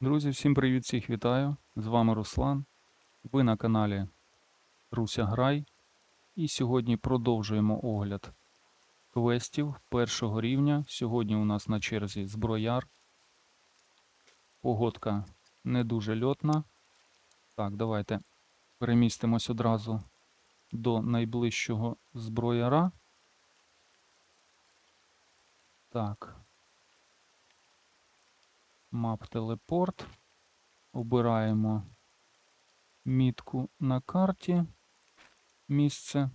Друзі, всім привіт, всіх вітаю. З вами Руслан. Ви на каналі Руся Грай. І сьогодні продовжуємо огляд квестів першого рівня. Сьогодні у нас на черзі зброяр. Погодка не дуже льотна. Так, давайте перемістимось одразу до найближчого зброяра. Так. Мап телепорт. Обираємо мітку на карті. Місце.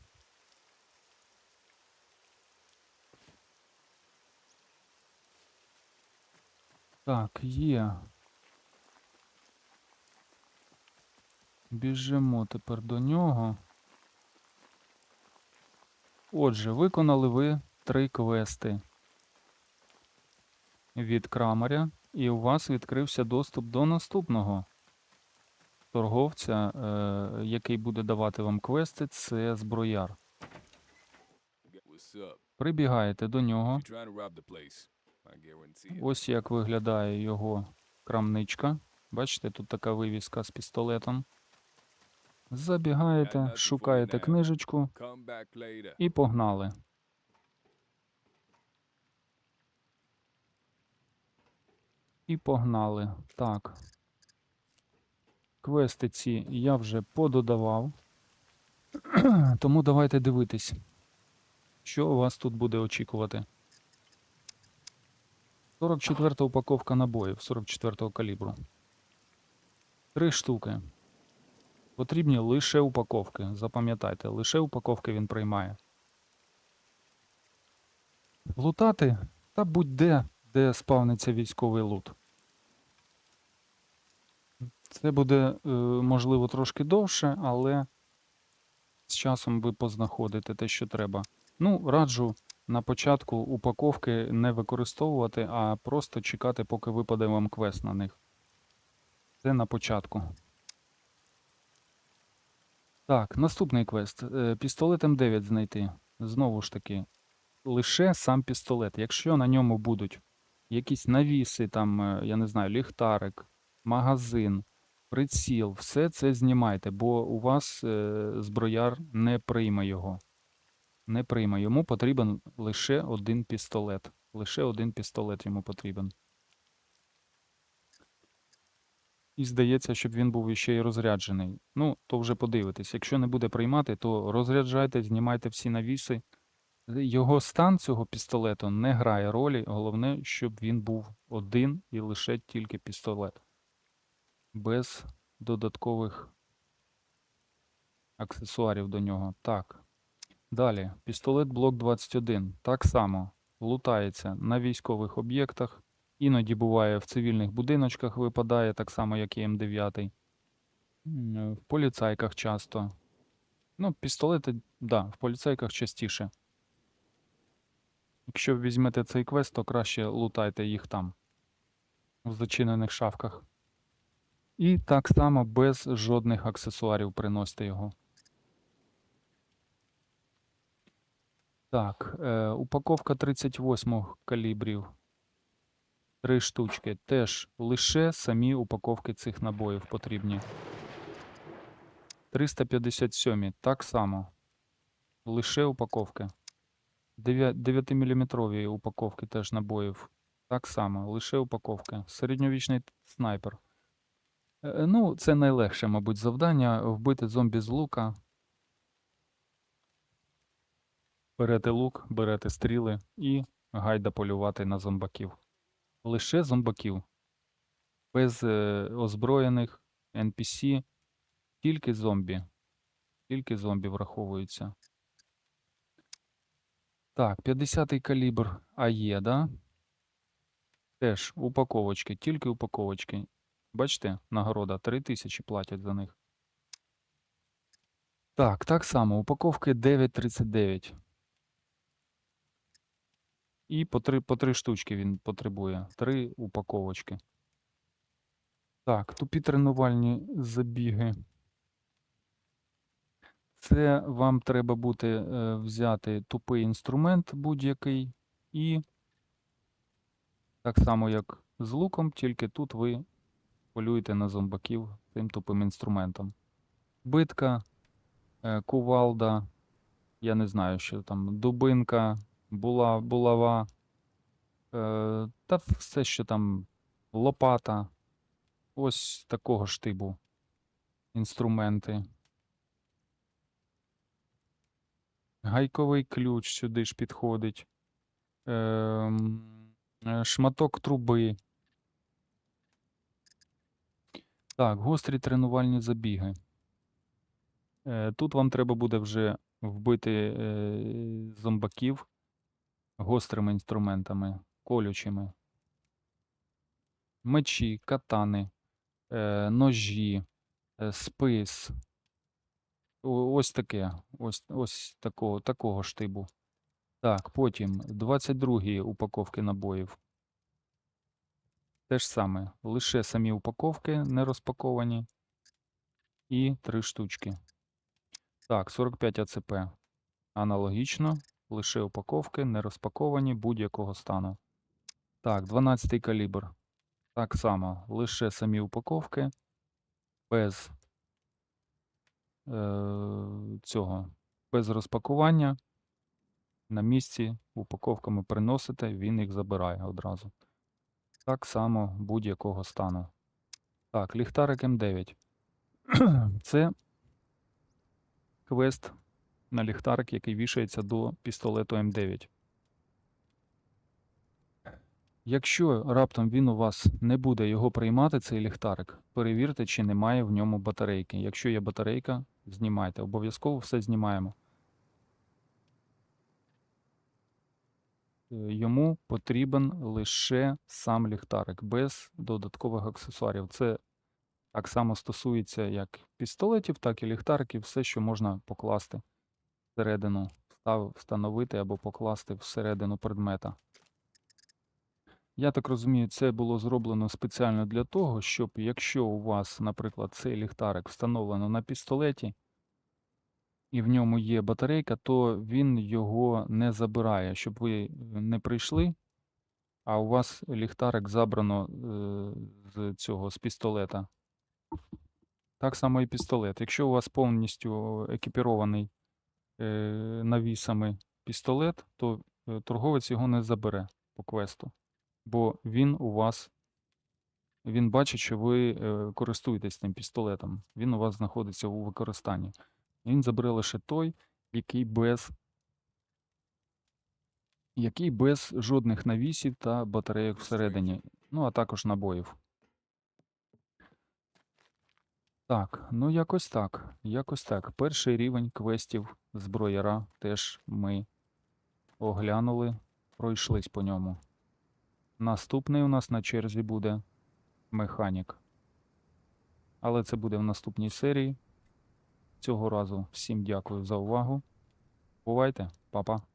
Так, є. Біжимо тепер до нього. Отже, виконали ви три квести від крамаря, і у вас відкрився доступ до наступного торговця, е, який буде давати вам квести, це зброяр. Прибігаєте до нього. Ось як виглядає його крамничка. Бачите, тут така вивіска з пістолетом. Забігаєте, шукаєте книжечку і погнали. І погнали. Так. Квести ці я вже пододавав. Тому давайте дивитись, що вас тут буде очікувати. 44 упаковка набоїв 44-го калібру. Три штуки. Потрібні лише упаковки. Запам'ятайте, лише упаковки він приймає. Лутати та будь-де, де спавниться військовий лут. Це буде, е, можливо, трошки довше, але з часом ви познаходите те, що треба. Ну, раджу на початку упаковки не використовувати, а просто чекати, поки випаде вам квест на них. Це на початку. Так, наступний квест. Е, Пістолет М9 знайти. Знову ж таки, лише сам пістолет. Якщо на ньому будуть якісь навіси, там, е, я не знаю, ліхтарик, магазин, приціл, все це знімайте, бо у вас е, зброяр не прийме його. Не прийме. Йому потрібен лише один пістолет. Лише один пістолет йому потрібен. І здається, щоб він був іще й розряджений. Ну, то вже подивитись. Якщо не буде приймати, то розряджайте, знімайте всі навіси. Його стан цього пістолету не грає ролі. Головне, щоб він був один і лише тільки пістолет. Без додаткових аксесуарів до нього. Так. Далі. Пістолет Блок 21. Так само лутається на військових об'єктах. Іноді буває в цивільних будиночках випадає, так само, як і М9. Е, В поліцайках часто. Ну, пістолети, да, в поліцайках частіше. Якщо візьмете цей квест, то краще лутайте їх там, в зачинених шафках. І так само без жодних аксесуарів приносите його. Так, е, упаковка 38 калібрів. Три штучки. Теж лише самі упаковки цих набоїв потрібні. 357 так само. Лише упаковки. 9-мм упаковки теж набоїв. Так само, лише упаковки. Середньовічний снайпер. Е, Ну, це найлегше, мабуть, завдання вбити зомбі з лука. Берете лук, берете стріли і гайда полювати на зомбаків. Лише зомбаків. Без е, озброєних NPC, тільки зомбі. Тільки зомбі враховуються. Так, 50-й калібр АЕ, да? Теж упаковочки, тільки упаковочки. Бачите, нагорода 3000 платять за них. Так, так само, упаковки 9.39. І по три, по три штучки він потребує. Три упаковочки. Так, тупі тренувальні забіги. Це вам треба буде е, взяти тупий інструмент будь-який. І так само, як з луком, тільки тут ви полюйте на зомбаків тим тупим інструментом. Битка, е, кувалда, я не знаю, що там, дубинка, була, булава, е, та все, що там, лопата. Ось такого ж типу інструменти. Гайковий ключ сюди ж підходить. Ем, е, шматок труби. Так, гострі тренувальні забіги. Е, Тут вам треба буде вже вбити е, зомбаків гострими інструментами, колючими. Мечі, катани, е, ножі, спис. Ось таке. Ось, ось такого, такого ж типу. Так, потім 22 упаковки набоїв. Те ж саме, лише самі упаковки не розпаковані. І 3 штучки. Так, 45 АЦП. Аналогічно, лише упаковки не розпаковані будь-якого стану. Так, 12 калібр. Так само, лише самі упаковки без е, цього, без розпакування. На місці упаковками приносите, він їх забирає одразу. Так само будь-якого стану. Так, ліхтарик М9. Це квест на ліхтарик, який вішається до пістолету М9. Якщо раптом він у вас не буде його приймати, цей ліхтарик, перевірте, чи немає в ньому батарейки. Якщо є батарейка, знімайте. Обов'язково все знімаємо. Йому потрібен лише сам ліхтарик, без додаткових аксесуарів. Це так само стосується як пістолетів, так і ліхтариків, все, що можна покласти всередину, встановити або покласти всередину предмета. Я так розумію, це було зроблено спеціально для того, щоб якщо у вас, наприклад, цей ліхтарик встановлено на пістолеті, і в ньому є батарейка, то він його не забирає, щоб ви е, не прийшли, а у вас ліхтарик забрано е, з цього з пістолета. Так само і пістолет. Якщо у вас повністю екіпірований е, навісами пістолет, то торговець його не забере по квесту, бо він у вас. Він бачить, що ви користуєтесь тим пістолетом. Він у вас знаходиться у використанні. Він забере лише той, який без, який без жодних навісів та батарейок всередині. Ну, а також набоїв. Так, ну якось так. Якось так. Перший рівень квестів зброяра теж ми оглянули, пройшлись по ньому. Наступний у нас на черзі буде механік. Але це буде в наступній серії. Цього разу всім дякую за увагу. Бувайте, па-па.